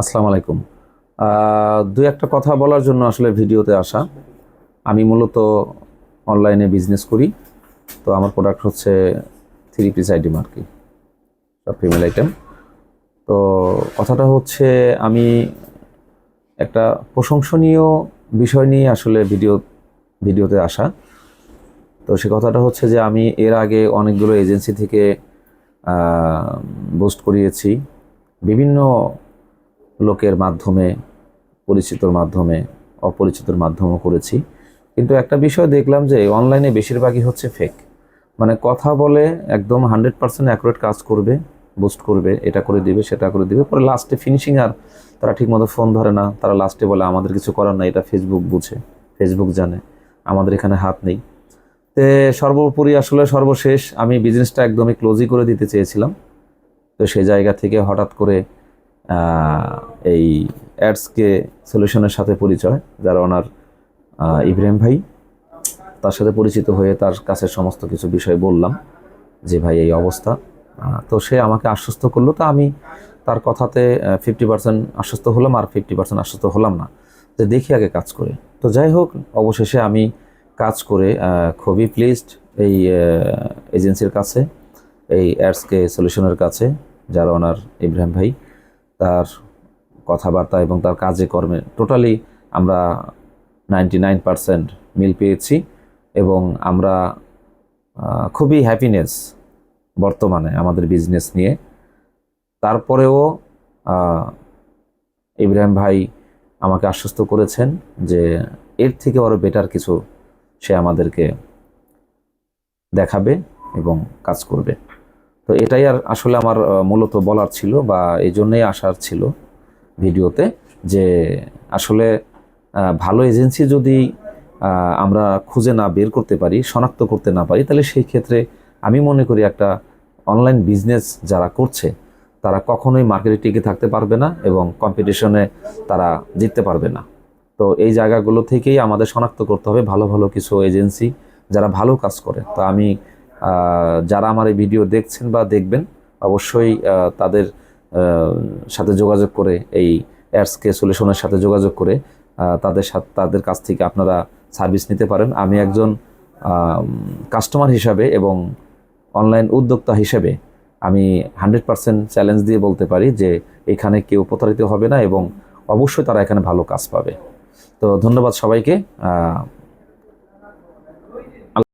আসসালামু আলাইকুম। দুই একটা কথা বলার জন্য আসলে ভিডিওতে আসা। আমি মূলত অনলাইনে বিজনেস করি, তো আমার প্রোডাক্ট হচ্ছে থ্রি পিস আইটেম আর কি ফিমেল আইটেম তো কথাটা হচ্ছে, আমি একটা প্রশংসনীয় বিষয় নিয়ে আসলে ভিডিও, ভিডিওতে আসা। তো সে কথাটা হচ্ছে যে, আমি এর আগে অনেকগুলো এজেন্সি থেকে বুস্ট করিয়েছি। বিভিন্ন লোকের মাধ্যমে, পরিচিতর মাধ্যমে, অপরিচিতর মাধ্যমেও করেছি। কিন্তু একটা বিষয় দেখলাম যে অনলাইনে বেশিরভাগই হচ্ছে ফেক মানে কথা বলে একদম হান্ড্রেড পার্সেন্ট অ্যাকুরেট কাজ করবে বুস্ট করবে, এটা করে দিবে, সেটা করে দিবে, পরে লাস্টে ফিনিশিং আর তারা ঠিকমতো ফোন ধরে না। তারা লাস্টে বলে, আমাদের কিছু করার নাই, এটা ফেসবুক বুঝে ফেসবুক জানে, আমাদের এখানে হাত নেই। তে সর্বোপরি আসলে সর্বশেষ আমি বিজনেসটা একদমই ক্লোজই করে দিতে চেয়েছিলাম। তো সেই জায়গা থেকে হঠাৎ করে এই অ্যাডসকে সলিউশনের সাথে পরিচয়, যারা ওনার ইব্রাহিম ভাই। তার সাথে পরিচিত হয়ে তার কাছে সমস্ত কিছু বিষয় বললাম, যে ভাই এই অবস্থা। তো সে আমাকে আশ্বস্ত করল, তো আমি তার কথাতে ফিফটি পার্সেন্ট আশ্বস্ত হলাম আর ফিফটি পার্সেন্ট আশ্বস্ত হলাম না। যে দেখি আগে কাজ করে। তো যাই হোক, অবশেষে আমি কাজ করে খুবই প্লিজড এই এজেন্সির কাছে, এই অ্যাডসকে সলিউশনের কাছে, যারা ওনার ইব্রাহিম ভাই। তার কথাবার্তা এবং তার কাজে কর্মে টোটালি আমরা নাইনটি নাইন মিল পেয়েছি এবং আমরা খুবই হ্যাপিনেস বর্তমানে আমাদের বিজনেস নিয়ে। তারপরেও ইব্রাহিম ভাই আমাকে আশ্বস্ত করেছেন যে এর থেকে আরও বেটার কিছু সে আমাদেরকে দেখাবে এবং কাজ করবে। তো এটাই আর আসলে আমার মূলত বলার ছিল বা এই জন্যই আসার ছিল ভিডিওতে যে আসলে ভালো এজেন্সি যদি আমরা খুঁজে না বের করতে পারি, শনাক্ত করতে না পারি, তাহলে সেই ক্ষেত্রে আমি মনে করি একটা অনলাইন বিজনেস যারা করছে, তারা কখনোই মার্কেটে টিকে থাকতে পারবে না এবং কম্পিটিশনে তারা জিততে পারবে না। তো এই জায়গাগুলো থেকেই আমাদের শনাক্ত করতে হবে ভালো ভালো কিছু এজেন্সি যারা ভালো কাজ করে। তো আমি যারা আমার এই ভিডিও দেখছেন বা দেখবেন, অবশ্যই তাদের সাথে যোগাযোগ করে এই অ্যাডসকে সলিউশনের সাথে যোগাযোগ করে তাদের সাথে, তাদের কাছ থেকে আপনারা সার্ভিস নিতে পারেন। আমি একজন কাস্টমার হিসাবে এবং অনলাইন উদ্যোক্তা হিসেবে আমি হান্ড্রেড পার্সেন্ট চ্যালেঞ্জ দিয়ে বলতে পারি যে এখানে কেউ প্রতারিত হবে না এবং অবশ্যই তারা এখানে ভালো কাজ পাবে। তো ধন্যবাদ সবাইকে